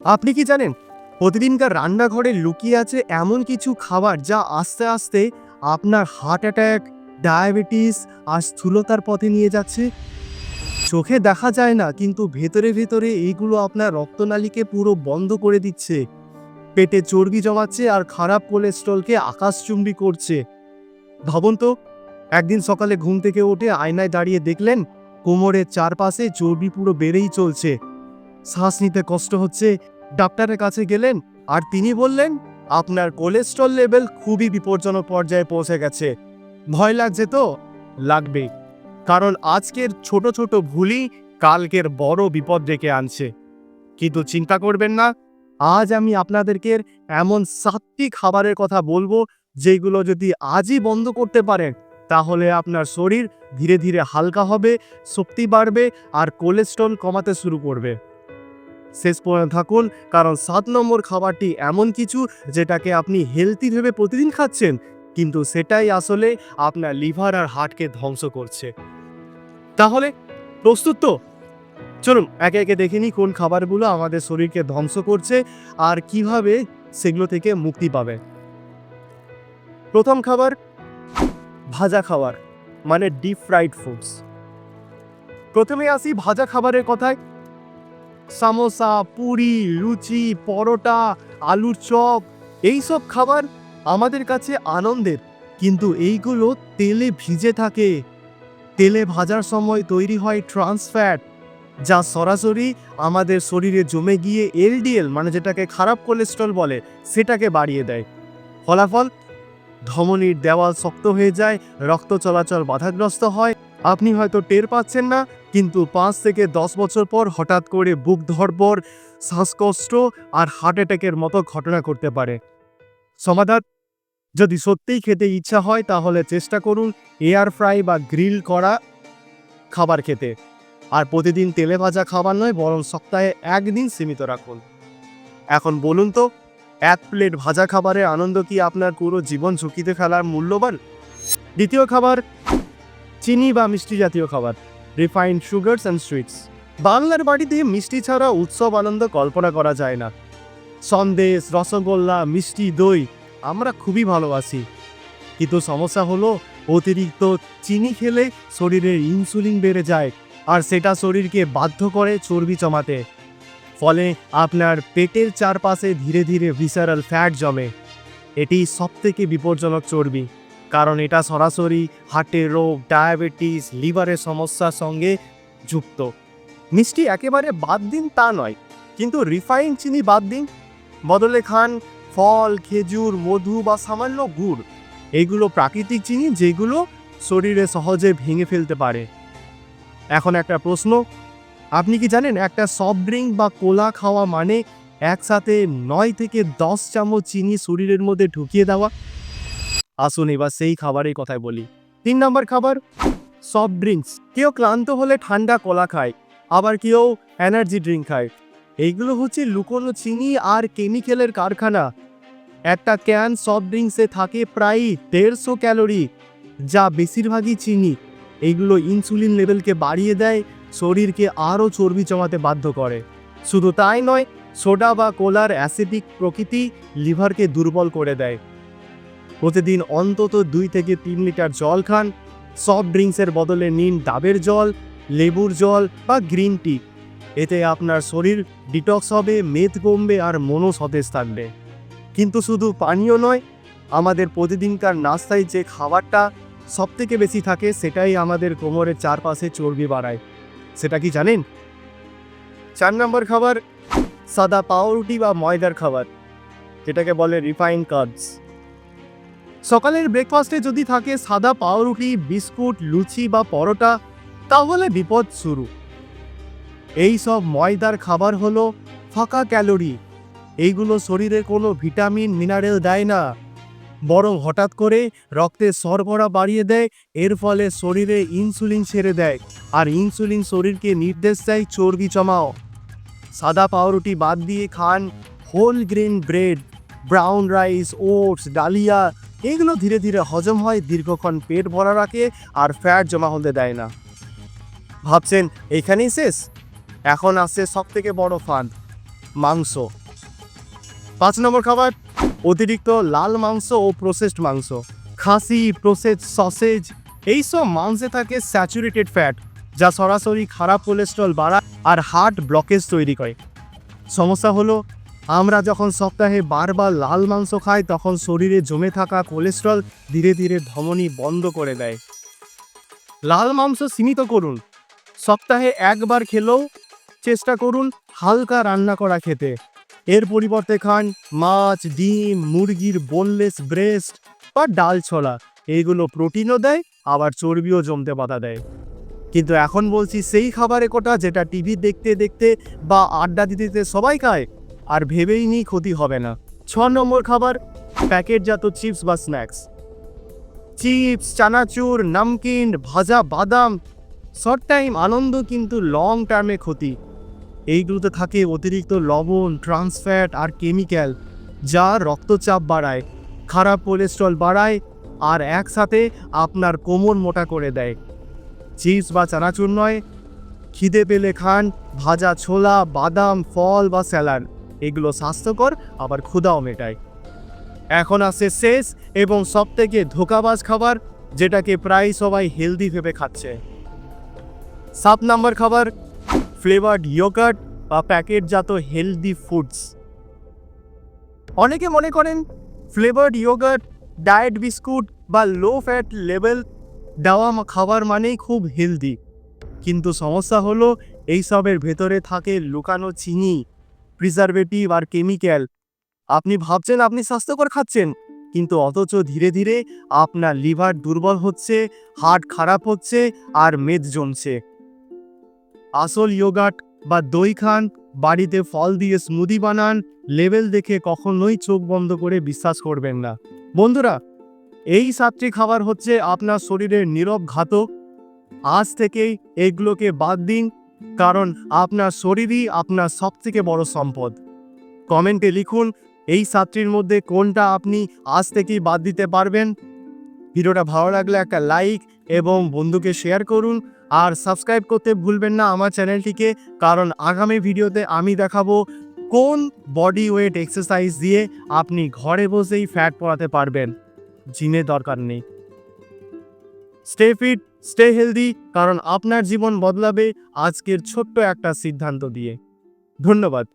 আপনি কি জানেন, প্রতিদিনকার রান্নাঘরে লুকিয়ে আছে এমন কিছু খাবার যা আস্তে আস্তে আপনার হার্ট অ্যাটাক, ডায়াবেটিস আর স্থূলতার পথে নিয়ে যাচ্ছে? চোখে দেখা যায় না, কিন্তু ভেতরে ভেতরে এইগুলো আপনার রক্তনালীকে পুরো বন্ধ করে দিচ্ছে। পেটে চর্বি জমাচ্ছে আর খারাপ কোলেস্ট্রলকে আকাশচুম্বী করছে। ভাবুন তো, একদিন সকালে ঘুম থেকে উঠে আয়নায় দাঁড়িয়ে দেখলেন, কোমরের চারপাশে চর্বি পুরো বেড়েই চলছে। শ্বাস নিতে কষ্ট হচ্ছে। ডাক্তারের কাছে গেলেন আর তিনি বললেন, আপনার কোলেস্ট্রল লেভেল খুবই বিপজ্জনক পর্যায়ে পৌঁছে গেছে। ভয় লাগছে তো? লাগবে। কারণ আজকের ছোট ছোট ভুলই কালকের বড় বিপদ ডেকে আনছে। কিন্তু চিন্তা করবেন না, আজ আমি আপনাদেরকে এমন সাতটি খাবারের কথা বলব যেগুলো যদি আজই বন্ধ করতে পারেন, তাহলে আপনার শরীর ধীরে ধীরে হালকা হবে, শক্তি বাড়বে আর কোলেস্ট্রল কমাতে শুরু করবে। শেষ পর্যন্ত থাকুন, কারণ সাত নম্বর খাবারটি এমন কিছু যেটাকে আপনি হেলদি ভেবে প্রতিদিন খাচ্ছেন, কিন্তু সেটাই আসলে আপনার লিভার আর হার্টকে ধ্বংস করছে। তাহলে প্রস্তুত তো? চলুন, একে একে দেখে নিই কোন খাবারগুলো আমাদের শরীরকে ধ্বংস করছে আর কীভাবে সেগুলো থেকে মুক্তি পাবে। প্রথম খাবার, ভাজা খাবার মানে ডিপ ফ্রাইড ফুডস প্রথমে আসি ভাজা খাবারের কথায়। সামোসা, পুরি লুচি পরোটা, আলুর চপ, এইসব খাবার আমাদের কাছে আনন্দের, কিন্তু এইগুলো তেলে ভিজে থাকে। তেলে ভাজার সময় তৈরি হয় ট্রান্স ফ্যাট যা সরাসরি আমাদের শরীরে জমে গিয়ে এলডিএল মানে যেটাকে খারাপ কোলেস্ট্রল বলে, সেটাকে বাড়িয়ে দেয়। ফলাফল, ধমনীর দেওয়াল শক্ত হয়ে যায়, রক্ত চলাচল বাধাগ্রস্ত হয় আপনি হয়তো টের পাচ্ছেন না, কিন্তু পাঁচ থেকে দশ বছর পর হঠাৎ করে বুক ধরপর শ্বাসকষ্ট আর হার্ট অ্যাটাকের মতো ঘটনা করতে পারে। সমাধান? যদি সত্যিই খেতে ইচ্ছা হয়, তাহলে চেষ্টা করুন এয়ার ফ্রাই বা গ্রিল করা খাবার খেতে। আর প্রতিদিন তেলে ভাজা খাবার নয়, বরং সপ্তাহে একদিন সীমিত রাখুন। এখন বলুন তো, এক প্লেট ভাজা খাবারের আনন্দ কি আপনার পুরো জীবন ঝুঁকিতে ফেলার মূল্যবান? দ্বিতীয় খাবার চিনি বা মিষ্টি জাতীয় খাবার রিফাইন্ড সুগারস অ্যান্ড সুইটস বাংলার বাড়িতে মিষ্টি ছাড়া উৎসব আনন্দ কল্পনা করা যায় না। সন্দেশ, রসগোল্লা, মিষ্টি, দই, আমরা খুবই ভালোবাসি। কিন্তু সমস্যা হলো, অতিরিক্ত চিনি খেলে শরীরের ইনসুলিন বেড়ে যায়, আর সেটা শরীরকে বাধ্য করে চর্বি জমাতে। ফলে আপনার পেটের চারপাশে ধীরে ধীরে ভিসারাল ফ্যাট জমে। এটি সবথেকে বিপজ্জনক চর্বি। কারণ এটা সরাসরি হার্টের রোগ, ডায়াবেটিস, লিভারের সমস্যার সঙ্গে যুক্ত। মিষ্টি একেবারে বাদ দিন তা নয়, কিন্তু রিফাইন চিনি বাদ দিন। বদলে খান ফল, খেজুর, মধু বা সামান্য গুড়। এগুলো প্রাকৃতিক চিনি যেগুলো শরীরে সহজে ভেঙে ফেলতে পারে। এখন একটা প্রশ্ন, আপনি কি জানেন একটা সফট ড্রিঙ্ক বা কোলা খাওয়া মানে একসাথে নয় থেকে দশ চামচ চিনি শরীরের মধ্যে ঢুকিয়ে দেওয়া? আসুন এবার সেই খাবারের কথাই বলি। তিন নম্বর খাবার সফট ড্রিঙ্কস কেউ ক্লান্ত হলে ঠান্ডা কলা খায়, আবার কেউ এনার্জি ড্রিঙ্ক খায়। এইগুলো হচ্ছে লুকোনো চিনি আর কেমিক্যালের কারখানা। একটা ক্যান সফট ড্রিঙ্কসে থাকে প্রায় দেড়শো ক্যালোরি, যা বেশিরভাগই চিনি। এইগুলো ইনসুলিন লেভেলকে বাড়িয়ে দেয়, শরীরকে আরও চর্বি জমাতে বাধ্য করে। শুধু তাই নয় সোডা বা কোলার অ্যাসিডিক প্রকৃতি লিভারকে দুর্বল করে দেয়। প্রতিদিন অন্তত দুই থেকে তিন লিটার জল খান। সফট ড্রিঙ্কসের বদলে নিন ডাবের জল, লেবুর জল বা গ্রিন টি। এতে আপনার শরীর ডিটক্স হবে, মেদ কমবে আর মনও সতেজ থাকবে। কিন্তু শুধু পানীয় নয়, আমাদের প্রতিদিনকার নাস্তায় যে খাবারটা সব থেকে বেশি থাকে সেটাই আমাদের কোমরের চারপাশে চর্বি বাড়ায়। সেটা কি জানেন? চার নম্বর খাবার সাদা পাউরুটি বা ময়দার খাবার, যেটাকে বলে রিফাইন কার্বস সকালের ব্রেকফাস্টে যদি থাকে সাদা পাউরুটি, বিস্কুট, লুচি বা পরোটা, তাহলে বিপদ শুরু। এই সব ময়দার খাবার হলো ফাঁকা ক্যালোরি। এইগুলো শরীরে কোনো ভিটামিন, মিনারেল দেয় না। বরং হঠাৎ করে রক্তে শর্করা বাড়িয়ে দেয়, এর ফলে শরীরে ইনসুলিন ছেড়ে দেয় আর ইনসুলিন শরীরকে নির্দেশ দেয় চর্বি জমাও। সাদা পাউরুটি বাদ দিয়ে খান whole grain bread, brown rice, oats, dahlia এগুলো ধীরে ধীরে হজম হয়, দীর্ঘক্ষণ পেট ভরা রাখে আর ফ্যাট জমা হতে দেয় না। ভাবছেন, এইখানেই শেষ? এখন আসছে সব থেকে বড় ফান মাংস। পাঁচ নম্বর খাবার, অতিরিক্ত লাল মাংস ও প্রসেসড মাংস। খাসি প্রসেসড সসেজ এইসব মাংসে থাকে স্যাচুরেটেড ফ্যাট যা সরাসরি খারাপ কোলেস্ট্রল বাড়ায় আর হার্ট ব্লকেজ তৈরি করে। সমস্যা হলো আমরা যখন সপ্তাহে বারবার লাল মাংস খাই, তখন শরীরে জমে থাকা কোলেস্ট্রল ধীরে ধীরে ধমনী বন্ধ করে দেয়। লাল মাংস সীমিত করুন। সপ্তাহে একবার খেলেও চেষ্টা করুন হালকা রান্না করা খেতে। এর পরিবর্তে খান মাছ, ডিম, মুরগির বোনলেস ব্রেস্ট বা ডাল ছোলা। এইগুলো প্রোটিনও দেয়, আবার চর্বিও জমতে বাধা দেয়। কিন্তু এখন বলছি সেই খাবারে কোটা যেটা টিভি দেখতে দেখতে বা আড্ডা দিতে সবাই খায় আর ভেবেই নি ক্ষতি হবে না। ছ নম্বর খাবার, প্যাকেটজাত চিপস বা স্ন্যাক্স। চিপস, চানাচুর, নামকিন, ভাজা বাদাম, শর্ট টাইম আনন্দ কিন্তু লং টার্মে ক্ষতি। এইগুলোতে থাকে অতিরিক্ত লবণ ট্রান্সফ্যাট আর কেমিক্যাল, যা রক্তচাপ বাড়ায়, খারাপ কোলেস্ট্রল বাড়ায় আর একসাথে আপনার কোমর মোটা করে দেয়। চিপস বা চানাচুর নয়, খিদে পেলে খান ভাজা ছোলা, বাদাম, ফল বা স্যালাড। এগুলো স্বাস্থ্যকর, আবার ক্ষুধাও মেটায়। এখন আসছে শেষ এবং সবথেকে ধোকাবাজ খাবার, যেটাকে প্রায় সবাই হেলদি ভেবে খাচ্ছে। সাত নাম্বার খাবার ফ্লেভার্ড ইয়োগার্ট বা প্যাকেটজাত হেলদি ফুডস অনেকে মনে করেন ফ্লেভার্ড ইয়োগার্ট ডায়েট বিস্কুট বা লো ফ্যাট লেভেল দেওয়া খাবার মানেই খুব হেলদি কিন্তু সমস্যা হলো, এইসবের ভেতরে থাকে লুকানো চিনি। প্রিজারভেটিভ আর কেমিক্যাল আপনি ভাবছেন আপনি স্বাস্থ্যকর খাচ্ছেন, কিন্তু অথচ ধীরে ধীরে আপনার লিভার দুর্বল হচ্ছে হার্ট খারাপ হচ্ছে আর মেদ জমছে। আসল ইয়োগাট বা দই খান, বাড়িতে ফল দিয়ে স্মুদি বানান লেভেল দেখে কখনোই চোখ বন্ধ করে বিশ্বাস করবেন না। বন্ধুরা, এই সাতটি খাবার হচ্ছে আপনার শরীরের নীরব ঘাতক। আজ থেকেই এগুলোকে বাদ দিন কারণ আপনার শরীরই আপনার সবথেকে বড় সম্পদ। কমেন্টে লিখুন, এই সাতটির মধ্যে কোনটা আপনি আজ থেকেই বাদ দিতে পারবেন? ভিডিওটা ভালো লাগলে একটা লাইক এবং বন্ধুকে শেয়ার করুন। আর সাবস্ক্রাইব করতে ভুলবেন না আমার চ্যানেলটিকে, কারণ আগামী ভিডিওতে আমি দেখাবো কোন বডি ওয়েট এক্সারসাইজ দিয়ে আপনি ঘরে বসেই ফ্যাট পড়াতে পারবেন। জিমে দরকার নেই। স্টে ফিট স্টে হেলদি কারণ আপনার জীবন বদলাবে আজকের ছোট্ট একটা সিদ্ধান্ত দিয়ে। ধন্যবাদ।